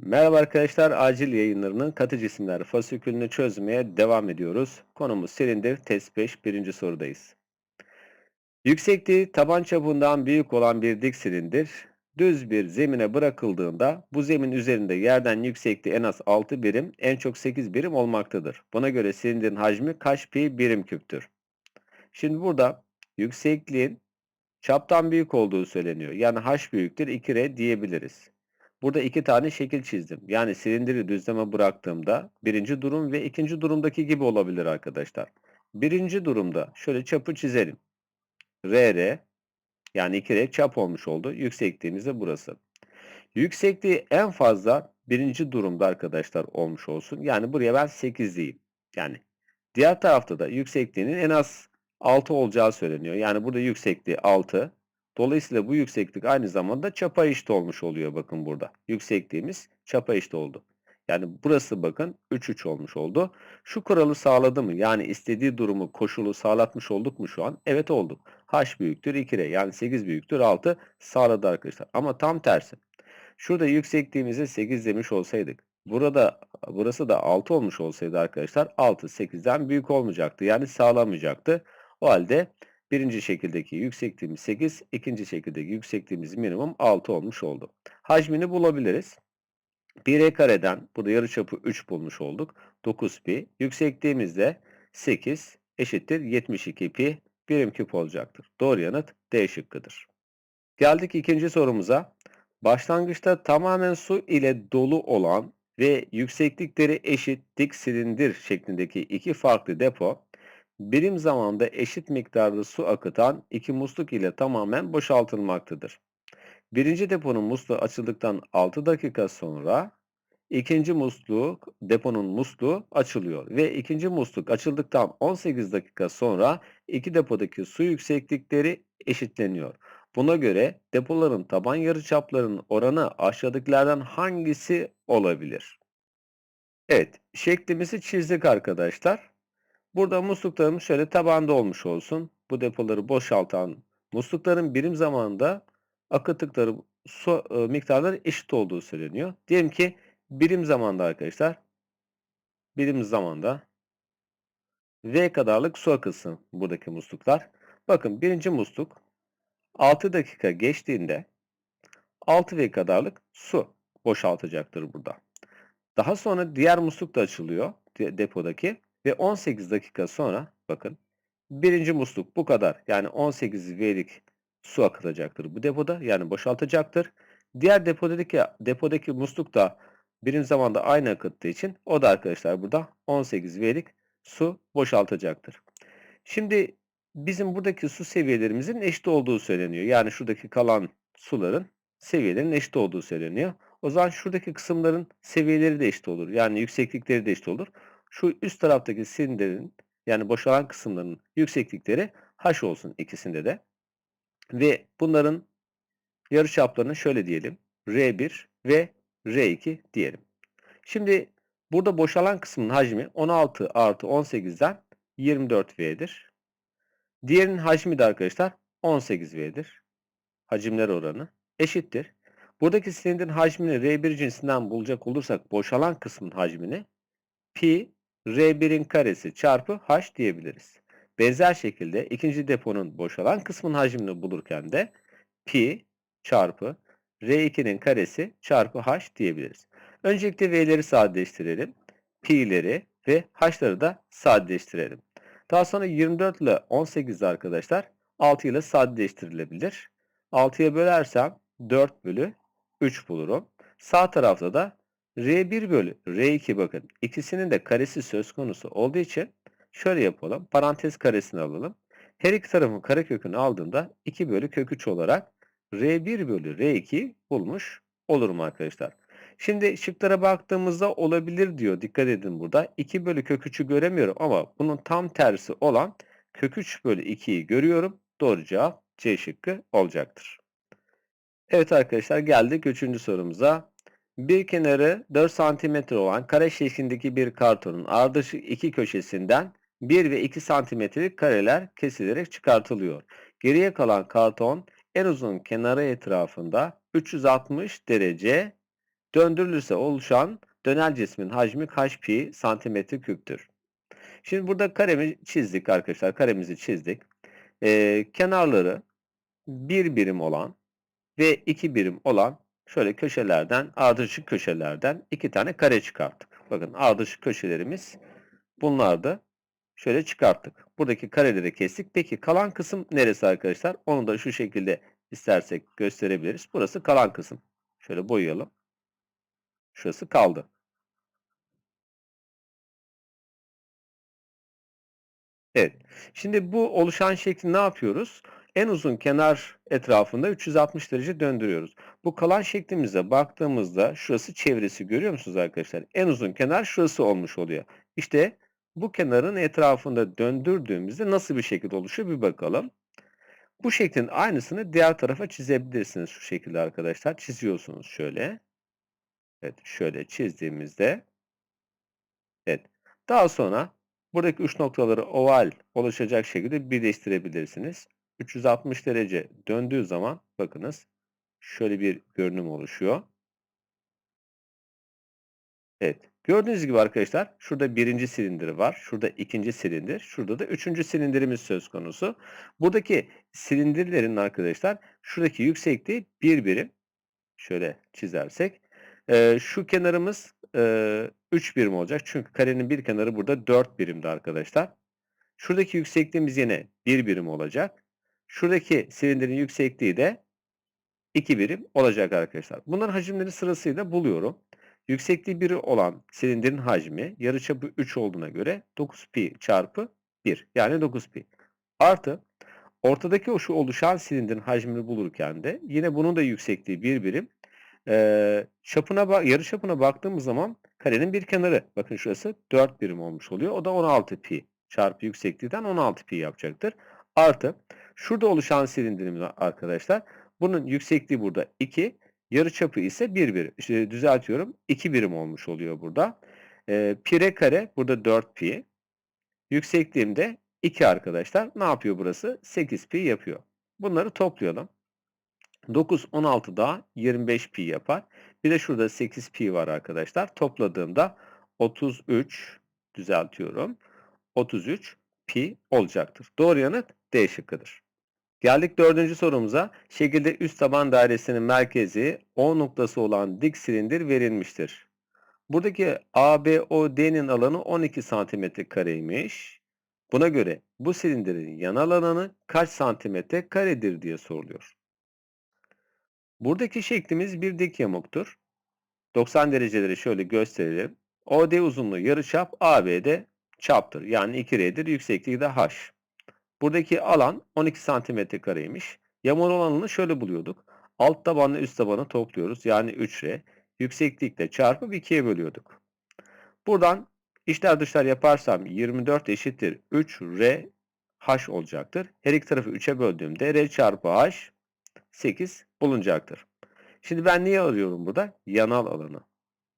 Merhaba arkadaşlar, acil yayınlarının katı cisimler fasikülünü çözmeye devam ediyoruz. Konumuz silindir, test 5, birinci sorudayız. Yüksekliği taban çapından büyük olan bir dik silindir, düz bir zemine bırakıldığında bu zemin üzerinde yerden yüksekliği en az 6 birim, en çok 8 birim olmaktadır. Buna göre silindirin hacmi kaç pi birim küptür? Şimdi burada yüksekliğin çaptan büyük olduğu söyleniyor. Yani h büyüktür 2r diyebiliriz. Burada iki tane şekil çizdim. Yani silindiri düzleme bıraktığımda birinci durum ve ikinci durumdaki gibi olabilir arkadaşlar. Birinci durumda şöyle çapı çizelim. RR yani 2R çap olmuş oldu. Yüksekliğimiz de burası. Yüksekliği en fazla birinci durumda arkadaşlar olmuş olsun. Yani buraya ben 8 diyeyim. Yani diğer tarafta da yüksekliğinin en az 6 olacağı söyleniyor. Yani burada yüksekliği 6. Dolayısıyla bu yükseklik aynı zamanda çapa eşit olmuş oluyor bakın burada. Yüksekliğimiz çapa eşit oldu. Yani burası bakın 3 3 olmuş oldu. Şu kuralı sağladı mı? Yani istediği durumu, koşulu sağlatmış olduk mu şu an? Evet olduk. H büyüktür 2R yani 8 büyüktür 6 sağladı arkadaşlar. Ama tam tersi. Şurada yüksekliğimizi 8 demiş olsaydık. Burada burası da 6 olmuş olsaydı arkadaşlar 6 8'den büyük olmayacaktı. Yani sağlamayacaktı. O halde birinci şekildeki yüksekliğimiz 8, ikinci şekildeki yüksekliğimiz minimum 6 olmuş oldu. Hacmini bulabiliriz. 1e kareden burada yarıçapı 3 bulmuş olduk. 9 pi. Yüksekliğimiz de 8 eşittir 72 pi birim küp olacaktır. Doğru yanıt D şıkkıdır. Geldik ikinci sorumuza. Başlangıçta tamamen su ile dolu olan ve yükseklikleri eşit dik silindir şeklindeki iki farklı depo birim zamanda eşit miktarda su akıtan iki musluk ile tamamen boşaltılmaktadır. Birinci deponun musluğu açıldıktan 6 dakika sonra ikinci musluk, deponun musluğu açılıyor ve ikinci musluk açıldıktan 18 dakika sonra iki depodaki su yükseklikleri eşitleniyor. Buna göre depoların taban yarıçaplarının oranı aşağıdakilerden hangisi olabilir? Evet, şeklimizi çizdik arkadaşlar. Burada musluklarımız şöyle tabanda olmuş olsun. Bu depoları boşaltan muslukların birim zamanında akıttıkları su e, miktarları eşit olduğu söyleniyor. Diyelim ki birim zamanda arkadaşlar birim zamanda V kadarlık su akılsın buradaki musluklar. Bakın birinci musluk 6 dakika geçtiğinde 6V kadarlık su boşaltacaktır burada. Daha sonra diğer musluk da açılıyor depodaki ve 18 dakika sonra bakın birinci musluk bu kadar yani 18 V'lik su akıtacaktır bu depoda yani boşaltacaktır. Diğer depodaki, depodaki musluk da birim zamanda aynı akıttığı için o da arkadaşlar burada 18 V'lik su boşaltacaktır. Şimdi bizim buradaki su seviyelerimizin eşit olduğu söyleniyor. Yani şuradaki kalan suların seviyelerinin eşit olduğu söyleniyor. O zaman şuradaki kısımların seviyeleri de eşit olur. Yani yükseklikleri de eşit olur. Şu üst taraftaki silindirin yani boşalan kısımların yükseklikleri h olsun ikisinde de. Ve bunların yarıçaplarını şöyle diyelim. R1 ve R2 diyelim. Şimdi burada boşalan kısmın hacmi 16 artı 18'den 24V'dir. Diğerinin hacmi de arkadaşlar 18V'dir. Hacimler oranı eşittir. Buradaki silindirin hacmini R1 cinsinden bulacak olursak boşalan kısmın hacmini pi R1'in karesi çarpı H diyebiliriz. Benzer şekilde ikinci deponun boşalan kısmın hacmini bulurken de pi çarpı R2'nin karesi çarpı H diyebiliriz. Öncelikle V'leri sadeleştirelim. Pi'leri ve H'ları da sadeleştirelim. Daha sonra 24 ile 18 arkadaşlar 6 ile sadeleştirilebilir. 6'ya bölersem 4 bölü 3 bulurum. Sağ tarafta da R1 bölü R2 bakın ikisinin de karesi söz konusu olduğu için şöyle yapalım. Parantez karesini alalım. Her iki tarafın karekökünü aldığımda 2 bölü kök 3 olarak R1 bölü R2 bulmuş olurum arkadaşlar. Şimdi şıklara baktığımızda olabilir diyor. Dikkat edin burada. 2 bölü kök 3'ü göremiyorum ama bunun tam tersi olan kök 3 bölü 2'yi görüyorum. Doğru cevap C şıkkı olacaktır. Evet arkadaşlar geldik 3. sorumuza. Bir kenarı 4 cm olan kare şeklindeki bir kartonun ardışık iki köşesinden 1 ve 2 cm'lik kareler kesilerek çıkartılıyor. Geriye kalan karton en uzun kenarı etrafında 360 derece döndürülürse oluşan döner cismin hacmi kaç pi santimetre küptür? Şimdi burada karemi çizdik arkadaşlar. Karemizi çizdik. Ee, kenarları bir birim olan ve iki birim olan şöyle köşelerden, ardışık köşelerden iki tane kare çıkarttık. Bakın ardışık köşelerimiz bunlardı. Şöyle çıkarttık. Buradaki kareleri kestik. Peki kalan kısım neresi arkadaşlar? Onu da şu şekilde istersek gösterebiliriz. Burası kalan kısım. Şöyle boyayalım. Şurası kaldı. Evet. Şimdi bu oluşan şekli ne yapıyoruz? En uzun kenar etrafında 360 derece döndürüyoruz. Bu kalan şeklimize baktığımızda şurası çevresi görüyor musunuz arkadaşlar? En uzun kenar şurası olmuş oluyor. İşte bu kenarın etrafında döndürdüğümüzde nasıl bir şekil oluşuyor bir bakalım. Bu şeklin aynısını diğer tarafa çizebilirsiniz şu şekilde arkadaşlar. Çiziyorsunuz şöyle. Evet şöyle çizdiğimizde evet. Daha sonra buradaki uç noktaları oval oluşacak şekilde birleştirebilirsiniz. 360 derece döndüğü zaman bakınız şöyle bir görünüm oluşuyor. Evet. Gördüğünüz gibi arkadaşlar şurada birinci silindir var. Şurada ikinci silindir. Şurada da üçüncü silindirimiz söz konusu. Buradaki silindirlerin arkadaşlar şuradaki yüksekliği bir birim. Şöyle çizersek. Ee, şu kenarımız e, 3 birim olacak. Çünkü karenin bir kenarı burada 4 birimdi arkadaşlar. Şuradaki yüksekliğimiz yine 1 birim olacak. Şuradaki silindirin yüksekliği de 2 birim olacak arkadaşlar. Bunların hacimleri sırasıyla buluyorum. Yüksekliği 1 olan silindirin hacmi yarıçapı 3 olduğuna göre 9 pi çarpı 1 yani 9 pi. Artı ortadaki o şu oluşan silindirin hacmini bulurken de yine bunun da yüksekliği 1 birim. Ee, çapına yarı çapına baktığımız zaman karenin bir kenarı bakın şurası 4 birim olmuş oluyor. O da 16 pi çarpı yüksekliğinden 16 pi yapacaktır. Artı şurada oluşan silindirimiz arkadaşlar. Bunun yüksekliği burada 2. Yarıçapı ise 1 birim. İşte düzeltiyorum. 2 birim olmuş oluyor burada. E, pi kare burada 4 pi. Yüksekliğim de 2 arkadaşlar. Ne yapıyor burası? 8 pi yapıyor. Bunları toplayalım. 9, 16 daha 25 pi yapar. Bir de şurada 8 pi var arkadaşlar. Topladığımda 33 düzeltiyorum. 33 pi olacaktır. Doğru yanıt D şıkkıdır. Geldik dördüncü sorumuza. Şekilde üst taban dairesinin merkezi O noktası olan dik silindir verilmiştir. Buradaki ABOD'nin alanı 12 santimetre kareymiş. Buna göre bu silindirin yanal alanı kaç santimetre karedir diye soruluyor. Buradaki şeklimiz bir dik yamuktur. 90 dereceleri şöyle gösterelim. OD uzunluğu yarıçap, ABD çaptır. Yani 2R'dir. Yüksekliği de H. Buradaki alan 12 santimetre kareymiş. Yamur alanını şöyle buluyorduk. Alt tabanla üst tabanı topluyoruz. Yani 3R. Yükseklikle çarpıp 2'ye bölüyorduk. Buradan içler dışlar yaparsam 24 eşittir 3R H olacaktır. Her iki tarafı 3'e böldüğümde R çarpı H 8 bulunacaktır. Şimdi ben niye arıyorum burada? Yanal alanı.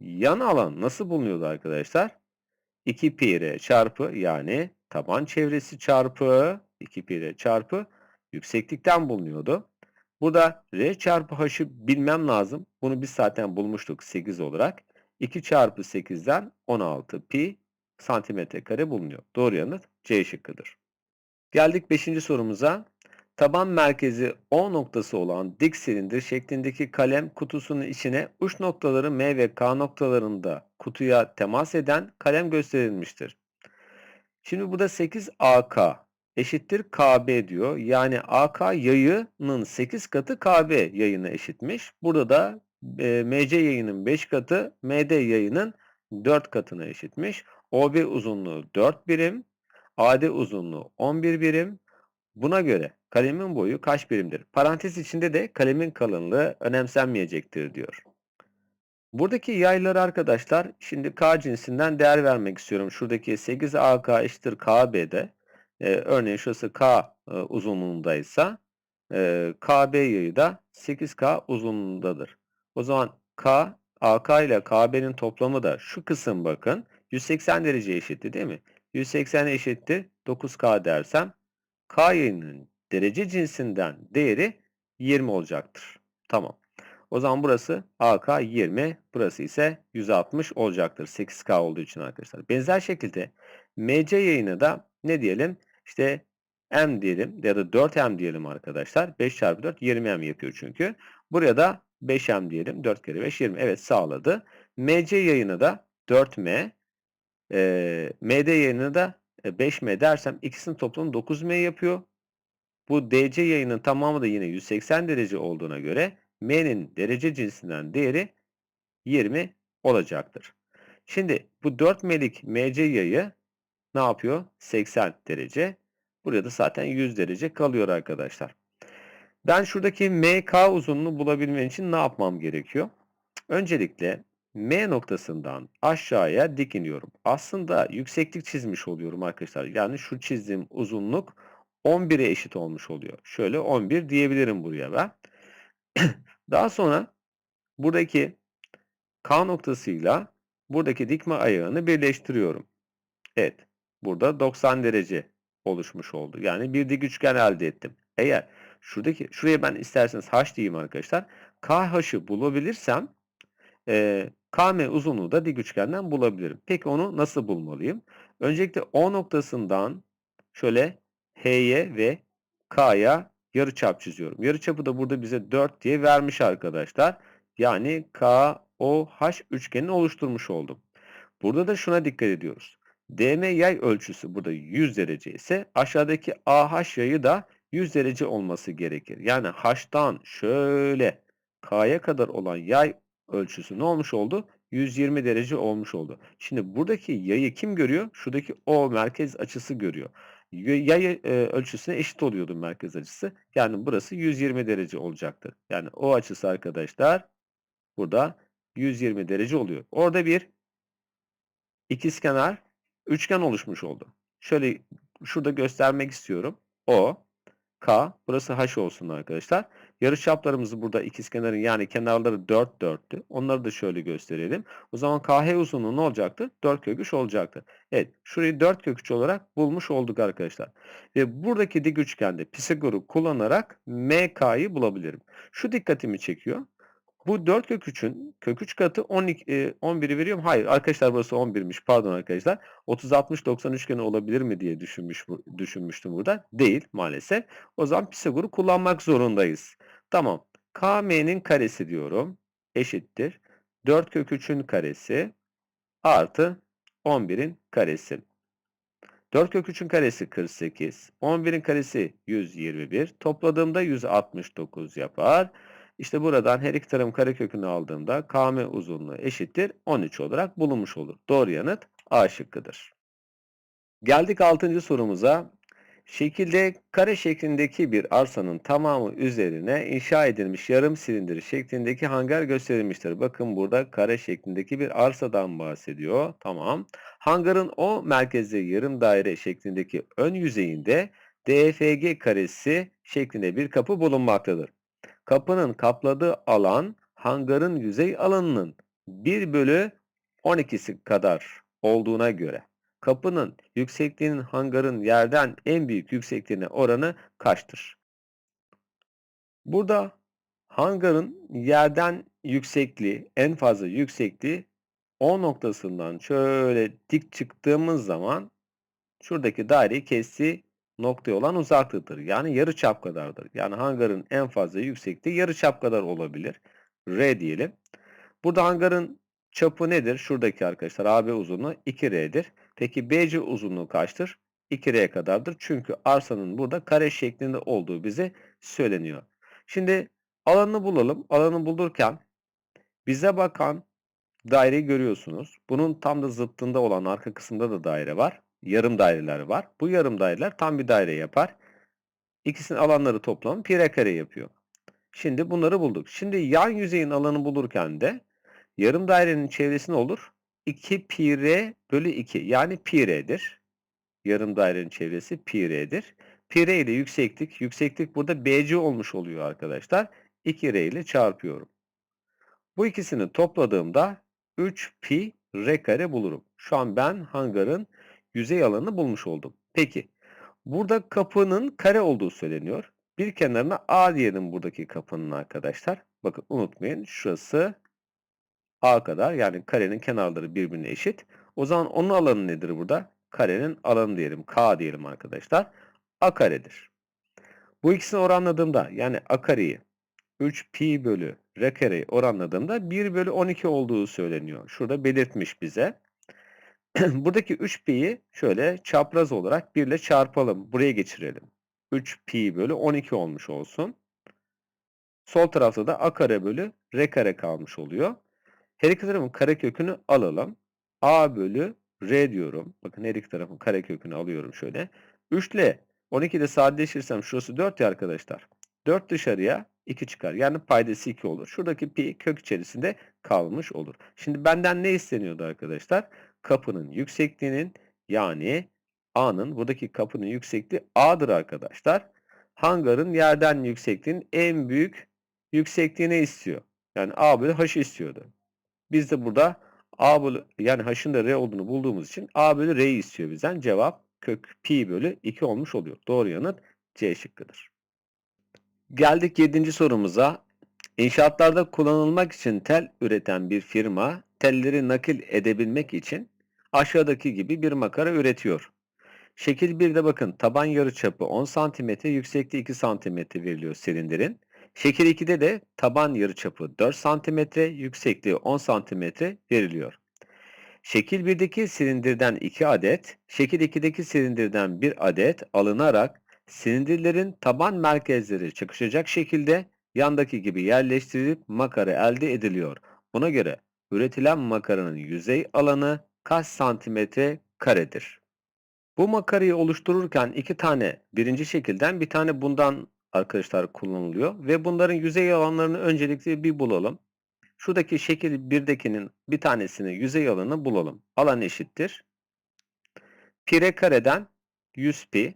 Yan alan nasıl bulunuyordu arkadaşlar? 2 pi r çarpı yani taban çevresi çarpı 2 pi r çarpı yükseklikten bulunuyordu. Burada r çarpı h'ı bilmem lazım. Bunu biz zaten bulmuştuk 8 olarak. 2 çarpı 8'den 16 pi santimetre kare bulunuyor. Doğru yanıt C şıkkıdır. Geldik 5. sorumuza. Taban merkezi O noktası olan dik silindir şeklindeki kalem kutusunun içine uç noktaları M ve K noktalarında kutuya temas eden kalem gösterilmiştir. Şimdi burada 8 AK eşittir KB diyor. Yani AK yayının 8 katı KB yayına eşitmiş. Burada da e, MC yayının 5 katı MD yayının 4 katına eşitmiş. OB uzunluğu 4 birim, AD uzunluğu 11 birim. Buna göre kalemin boyu kaç birimdir? Parantez içinde de kalemin kalınlığı önemsenmeyecektir diyor. Buradaki yayları arkadaşlar şimdi K cinsinden değer vermek istiyorum. Şuradaki 8AK eşittir KB'de e, örneğin şurası K e, uzunluğundaysa e, KB yayı da 8K uzunluğundadır. O zaman K, AK ile KB'nin toplamı da şu kısım bakın 180 derece eşitti değil mi? 180 eşittir 9K dersem K yayının derece cinsinden değeri 20 olacaktır. Tamam. O zaman burası AK 20, burası ise 160 olacaktır. 8K olduğu için arkadaşlar. Benzer şekilde MC yayını da ne diyelim? İşte M diyelim ya da 4M diyelim arkadaşlar. 5 çarpı 4 20M yapıyor çünkü. Buraya da 5M diyelim. 4 kere 5 20. Evet sağladı. MC yayını da 4M. E, MD yayını da 5M dersem ikisinin toplamı 9M yapıyor. Bu DC yayının tamamı da yine 180 derece olduğuna göre M'nin derece cinsinden değeri 20 olacaktır. Şimdi bu 4M'lik MC yayı ne yapıyor? 80 derece. Burada da zaten 100 derece kalıyor arkadaşlar. Ben şuradaki MK uzunluğunu bulabilmem için ne yapmam gerekiyor? Öncelikle M noktasından aşağıya dik iniyorum. Aslında yükseklik çizmiş oluyorum arkadaşlar. Yani şu çizdiğim uzunluk 11'e eşit olmuş oluyor. Şöyle 11 diyebilirim buraya ben. Daha sonra buradaki K noktasıyla buradaki dikme ayağını birleştiriyorum. Evet. Burada 90 derece oluşmuş oldu. Yani bir dik üçgen elde ettim. Eğer şuradaki şuraya ben isterseniz h diyeyim arkadaşlar. KH'ı bulabilirsem e, KM uzunluğu da dik üçgenden bulabilirim. Peki onu nasıl bulmalıyım? Öncelikle O noktasından şöyle H'ye ve K'ya yarıçap çiziyorum. Yarıçapı da burada bize 4 diye vermiş arkadaşlar. Yani KOH üçgenini oluşturmuş oldum. Burada da şuna dikkat ediyoruz. DM yay ölçüsü burada 100 derece ise aşağıdaki AH yayı da 100 derece olması gerekir. Yani H'tan şöyle K'ya kadar olan yay ölçüsü ne olmuş oldu? 120 derece olmuş oldu. Şimdi buradaki yayı kim görüyor? Şuradaki O merkez açısı görüyor. Yay e, ölçüsüne eşit oluyordu merkez açısı. Yani burası 120 derece olacaktır. Yani o açısı arkadaşlar burada 120 derece oluyor. Orada bir ikizkenar üçgen oluşmuş oldu. Şöyle şurada göstermek istiyorum. O, K, burası H olsun arkadaşlar. Yarıçaplarımız burada ikizkenarın yani kenarları 4 4'tü. Onları da şöyle gösterelim. O zaman KH uzunluğu ne olacaktı? 4 kök 3 olacaktı. Evet, şurayı 4 kök 3 olarak bulmuş olduk arkadaşlar. Ve buradaki dik üçgende Pisagor'u kullanarak MK'yı bulabilirim. Şu dikkatimi çekiyor. Bu 4 kök 3'ün kök 3 katı 12, e, 11'i veriyorum. Hayır arkadaşlar burası 11'miş. Pardon arkadaşlar. 30 60 90 üçgeni olabilir mi diye düşünmüş düşünmüştüm burada. Değil maalesef. O zaman Pisagor'u kullanmak zorundayız. Tamam. KM'nin karesi diyorum. Eşittir. 4 kök 3'ün karesi artı 11'in karesi. 4 kök 3'ün karesi 48. 11'in karesi 121. Topladığımda 169 yapar. İşte buradan her iki tarafın karekökünü aldığımda KM uzunluğu eşittir 13 olarak bulunmuş olur. Doğru yanıt A şıkkıdır. Geldik 6. sorumuza. Şekilde kare şeklindeki bir arsanın tamamı üzerine inşa edilmiş yarım silindir şeklindeki hangar gösterilmiştir. Bakın burada kare şeklindeki bir arsadan bahsediyor. Tamam. Hangarın o merkezde yarım daire şeklindeki ön yüzeyinde DFG karesi şeklinde bir kapı bulunmaktadır. Kapının kapladığı alan hangarın yüzey alanının 1 bölü 12'si kadar olduğuna göre kapının yüksekliğinin hangarın yerden en büyük yüksekliğine oranı kaçtır? Burada hangarın yerden yüksekliği, en fazla yüksekliği O noktasından şöyle dik çıktığımız zaman şuradaki daireyi kestiği noktaya olan uzaklıktır. Yani yarı çap kadardır. Yani hangarın en fazla yüksekliği yarı çap kadar olabilir. R diyelim. Burada hangarın çapı nedir? Şuradaki arkadaşlar AB uzunluğu 2R'dir. Peki BC uzunluğu kaçtır? 2R kadardır. Çünkü arsanın burada kare şeklinde olduğu bize söyleniyor. Şimdi alanını bulalım. Alanı bulurken bize bakan daireyi görüyorsunuz. Bunun tam da zıttında olan arka kısımda da daire var yarım daireler var. Bu yarım daireler tam bir daire yapar. İkisinin alanları toplamı pi r kare yapıyor. Şimdi bunları bulduk. Şimdi yan yüzeyin alanı bulurken de yarım dairenin çevresi ne olur? 2 pi r bölü 2 yani pi r'dir. Yarım dairenin çevresi pi r'dir. Pi r ile yükseklik, yükseklik burada bc olmuş oluyor arkadaşlar. 2 r ile çarpıyorum. Bu ikisini topladığımda 3 pi r kare bulurum. Şu an ben hangarın yüzey alanını bulmuş oldum. Peki burada kapının kare olduğu söyleniyor. Bir kenarına A diyelim buradaki kapının arkadaşlar. Bakın unutmayın şurası A kadar yani karenin kenarları birbirine eşit. O zaman onun alanı nedir burada? Karenin alanı diyelim. K diyelim arkadaşlar. A karedir. Bu ikisini oranladığımda yani A kareyi 3 pi bölü r kareyi oranladığımda 1 bölü 12 olduğu söyleniyor. Şurada belirtmiş bize. Buradaki 3 pi'yi şöyle çapraz olarak 1 ile çarpalım. Buraya geçirelim. 3 pi bölü 12 olmuş olsun. Sol tarafta da a kare bölü r kare kalmış oluyor. Her iki tarafın karekökünü alalım. a bölü r diyorum. Bakın her iki tarafın karekökünü alıyorum şöyle. 3 ile 12 de sadeleşirsem şurası 4 ya arkadaşlar. 4 dışarıya 2 çıkar. Yani paydası 2 olur. Şuradaki pi kök içerisinde kalmış olur. Şimdi benden ne isteniyordu arkadaşlar? Kapının yüksekliğinin yani A'nın buradaki kapının yüksekliği A'dır arkadaşlar. Hangarın yerden yüksekliğinin en büyük yüksekliğini istiyor. Yani A bölü H istiyordu. Biz de burada A bölü yani H'ın da R olduğunu bulduğumuz için A bölü R'yi istiyor bizden. Cevap kök pi bölü 2 olmuş oluyor. Doğru yanıt C şıkkıdır. Geldik 7. sorumuza. İnşaatlarda kullanılmak için tel üreten bir firma telleri nakil edebilmek için aşağıdaki gibi bir makara üretiyor. Şekil 1'de bakın taban yarıçapı 10 cm, yüksekliği 2 cm veriliyor silindirin. Şekil 2'de de taban yarıçapı 4 cm, yüksekliği 10 cm veriliyor. Şekil 1'deki silindirden 2 adet, şekil 2'deki silindirden 1 adet alınarak silindirlerin taban merkezleri çakışacak şekilde yandaki gibi yerleştirilip makara elde ediliyor. Buna göre üretilen makaranın yüzey alanı kaç santimetre karedir? Bu makarayı oluştururken iki tane birinci şekilden bir tane bundan arkadaşlar kullanılıyor ve bunların yüzey alanlarını öncelikle bir bulalım. Şuradaki şekil 1'dekinin bir tanesini yüzey alanı bulalım. Alan eşittir. Pi r kareden 100 pi.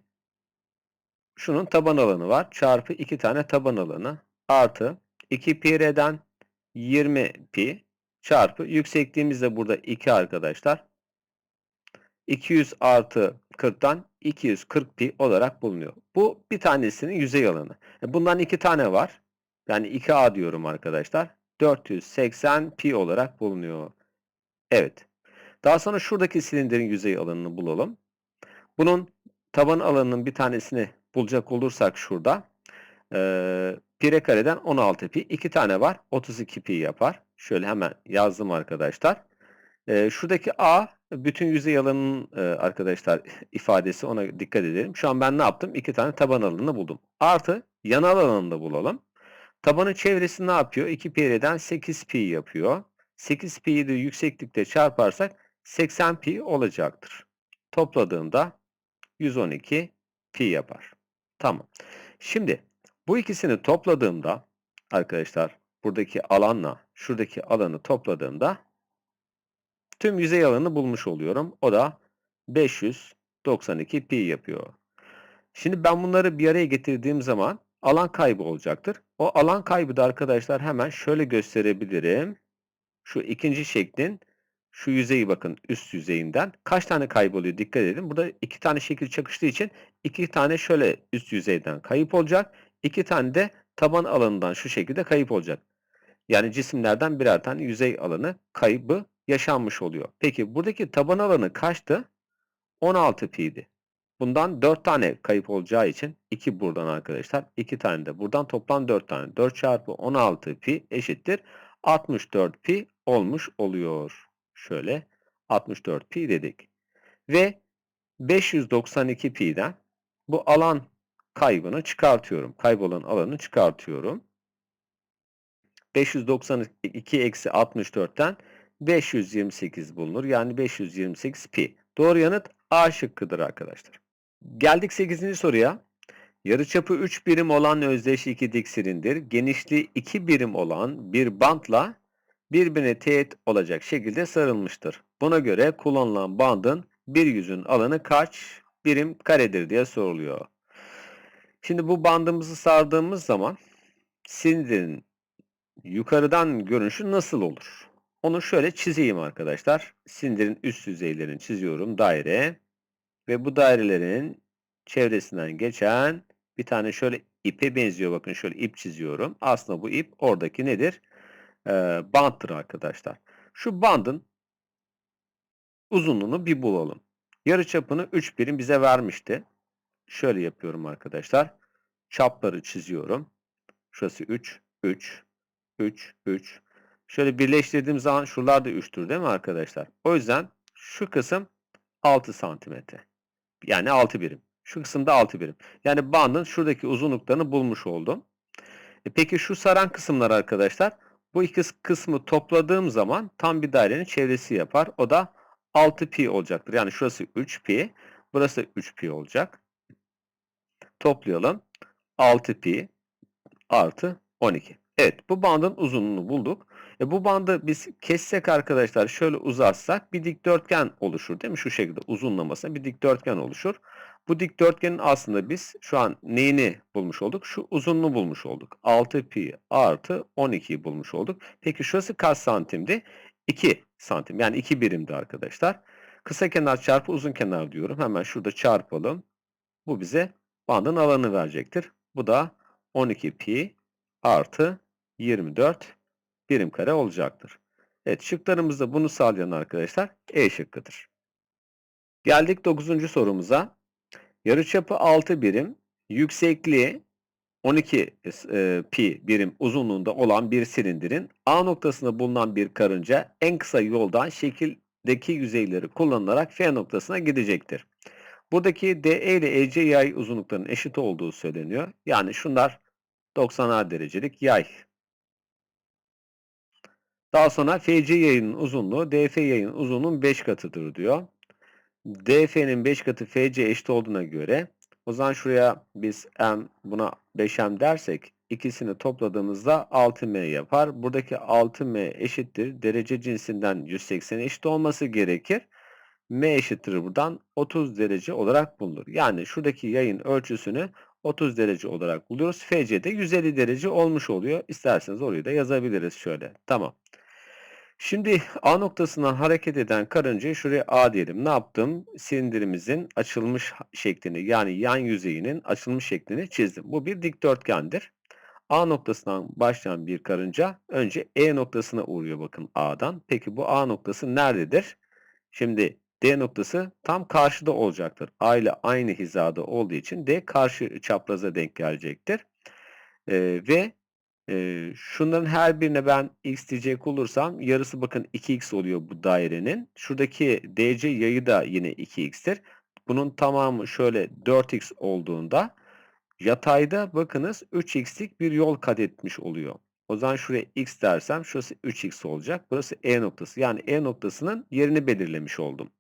Şunun taban alanı var. Çarpı 2 tane taban alanı. Artı 2 pi r'den 20 pi. Çarpı yüksekliğimiz de burada 2 arkadaşlar. 200 artı 40'tan 240 pi olarak bulunuyor. Bu bir tanesinin yüzey alanı. E, bundan iki tane var. Yani 2A diyorum arkadaşlar. 480 pi olarak bulunuyor. Evet. Daha sonra şuradaki silindirin yüzey alanını bulalım. Bunun taban alanının bir tanesini bulacak olursak şurada e, pi r kareden 16 pi. 2 tane var. 32 pi yapar. Şöyle hemen yazdım arkadaşlar. E, şuradaki A bütün yüzey alanının e, arkadaşlar ifadesi ona dikkat edelim. Şu an ben ne yaptım? 2 tane taban alanını buldum. Artı yanal alanını da bulalım. Tabanın çevresi ne yapıyor? 2 pi r'den 8 pi yapıyor. 8 pi'yi de yükseklikte çarparsak 80 pi olacaktır. Topladığında 112 pi yapar. Tamam. Şimdi bu ikisini topladığımda arkadaşlar buradaki alanla şuradaki alanı topladığımda tüm yüzey alanını bulmuş oluyorum. O da 592 pi yapıyor. Şimdi ben bunları bir araya getirdiğim zaman alan kaybı olacaktır. O alan kaybı da arkadaşlar hemen şöyle gösterebilirim. Şu ikinci şeklin şu yüzeyi bakın üst yüzeyinden kaç tane kayboluyor dikkat edin. Burada iki tane şekil çakıştığı için iki tane şöyle üst yüzeyden kayıp olacak. iki tane de taban alanından şu şekilde kayıp olacak. Yani cisimlerden birer tane yüzey alanı kaybı yaşanmış oluyor. Peki buradaki taban alanı kaçtı? 16 pi'ydi. Bundan 4 tane kayıp olacağı için 2 buradan arkadaşlar. 2 tane de buradan toplam 4 tane. 4 çarpı 16 pi eşittir. 64 pi olmuş oluyor. Şöyle 64 pi dedik. Ve 592 pi'den bu alan kaybını çıkartıyorum. Kaybolan alanı çıkartıyorum. 592 eksi 64'ten 528 bulunur. Yani 528 pi. Doğru yanıt A şıkkıdır arkadaşlar. Geldik 8. soruya. Yarıçapı 3 birim olan özdeş iki dik silindir, genişliği 2 birim olan bir bantla birbirine teğet olacak şekilde sarılmıştır. Buna göre kullanılan bandın bir yüzün alanı kaç birim karedir diye soruluyor. Şimdi bu bandımızı sardığımız zaman silindirin yukarıdan görünüşü nasıl olur? Onu şöyle çizeyim arkadaşlar. Silindirin üst yüzeylerini çiziyorum. Daire. Ve bu dairelerin çevresinden geçen bir tane şöyle ipe benziyor. Bakın şöyle ip çiziyorum. Aslında bu ip oradaki nedir? Ee, banttır arkadaşlar. Şu bandın uzunluğunu bir bulalım. Yarıçapını 3 birim bize vermişti. Şöyle yapıyorum arkadaşlar. Çapları çiziyorum. Şurası 3, 3, 3, 3. Şöyle birleştirdiğim zaman şuralar da 3'tür değil mi arkadaşlar? O yüzden şu kısım 6 santimetre. Yani 6 birim. Şu kısımda 6 birim. Yani bandın şuradaki uzunluklarını bulmuş oldum. E peki şu saran kısımlar arkadaşlar. Bu iki kısmı topladığım zaman tam bir dairenin çevresi yapar. O da 6 pi olacaktır. Yani şurası 3 pi. Burası 3 pi olacak. Toplayalım. 6 pi artı 12. Evet bu bandın uzunluğunu bulduk. E, bu bandı biz kessek arkadaşlar şöyle uzatsak bir dikdörtgen oluşur değil mi? Şu şekilde uzunlamasına bir dikdörtgen oluşur. Bu dikdörtgenin aslında biz şu an neyini bulmuş olduk? Şu uzunluğu bulmuş olduk. 6 pi artı 12'yi bulmuş olduk. Peki şurası kaç santimdi? 2 santim. Yani 2 birimdi arkadaşlar. Kısa kenar çarpı uzun kenar diyorum. Hemen şurada çarpalım. Bu bize bandın alanı verecektir. Bu da 12 pi artı 24 birim kare olacaktır. Evet şıklarımızda bunu sağlayan arkadaşlar E şıkkıdır. Geldik 9. sorumuza. Yarıçapı 6 birim, yüksekliği 12 e, pi birim uzunluğunda olan bir silindirin A noktasında bulunan bir karınca en kısa yoldan şekildeki yüzeyleri kullanılarak F noktasına gidecektir. Buradaki DE ile EC yay uzunluklarının eşit olduğu söyleniyor. Yani şunlar 90'ar derecelik yay. Daha sonra FC yayının uzunluğu DF yayının uzunluğunun 5 katıdır diyor. DF'nin 5 katı FC eşit olduğuna göre o zaman şuraya biz M buna 5M dersek ikisini topladığımızda 6M yapar. Buradaki 6M eşittir. Derece cinsinden 180 eşit olması gerekir. M eşittir buradan 30 derece olarak bulunur. Yani şuradaki yayın ölçüsünü 30 derece olarak buluyoruz. FC de 150 derece olmuş oluyor. İsterseniz orayı da yazabiliriz şöyle. Tamam. Şimdi A noktasından hareket eden karıncayı şuraya A diyelim. Ne yaptım? Silindirimizin açılmış şeklini yani yan yüzeyinin açılmış şeklini çizdim. Bu bir dikdörtgendir. A noktasından başlayan bir karınca önce E noktasına uğruyor bakın A'dan. Peki bu A noktası nerededir? Şimdi D noktası tam karşıda olacaktır. A ile aynı hizada olduğu için D karşı çapraza denk gelecektir. Ee, ve e, şunların her birine ben x diyecek olursam yarısı bakın 2x oluyor bu dairenin. Şuradaki DC yayı da yine 2x'tir. Bunun tamamı şöyle 4x olduğunda yatayda bakınız 3x'lik bir yol kat etmiş oluyor. O zaman şuraya x dersem şurası 3x olacak. Burası E noktası. Yani E noktasının yerini belirlemiş oldum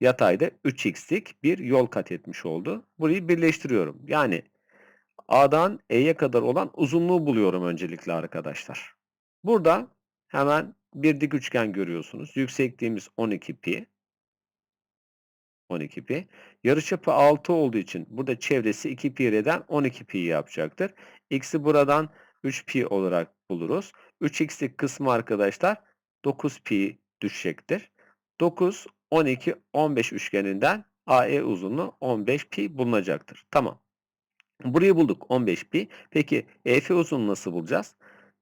yatayda 3x'lik bir yol kat etmiş oldu. Burayı birleştiriyorum. Yani A'dan E'ye kadar olan uzunluğu buluyorum öncelikle arkadaşlar. Burada hemen bir dik üçgen görüyorsunuz. Yüksekliğimiz 12 pi. 12 pi. Yarıçapı 6 olduğu için burada çevresi 2 pi'den 12 pi yapacaktır. X'i buradan 3 pi olarak buluruz. 3x'lik kısmı arkadaşlar 9 pi düşecektir. 9, 12, 15 üçgeninden AE uzunluğu 15 pi bulunacaktır. Tamam. Burayı bulduk 15 pi. Peki EF uzunluğu nasıl bulacağız?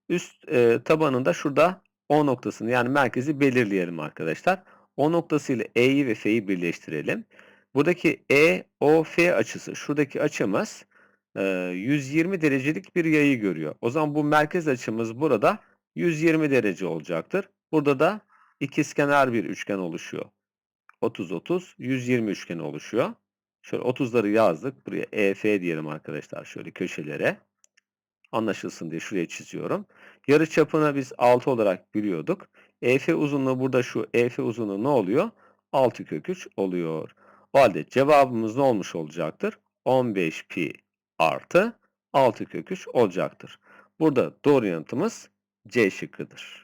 Üst e, tabanında şurada O noktasını yani merkezi belirleyelim arkadaşlar. O noktası ile E'yi ve F'yi birleştirelim. Buradaki E, O, F açısı şuradaki açımız e, 120 derecelik bir yayı görüyor. O zaman bu merkez açımız burada 120 derece olacaktır. Burada da ikizkenar bir üçgen oluşuyor. 30 30 120 üçgeni oluşuyor. Şöyle 30'ları yazdık. Buraya EF diyelim arkadaşlar şöyle köşelere. Anlaşılsın diye şuraya çiziyorum. Yarı çapına biz 6 olarak biliyorduk. EF uzunluğu burada şu EF uzunluğu ne oluyor? 6 kök 3 oluyor. O halde cevabımız ne olmuş olacaktır? 15 pi artı 6 kök 3 olacaktır. Burada doğru yanıtımız C şıkkıdır.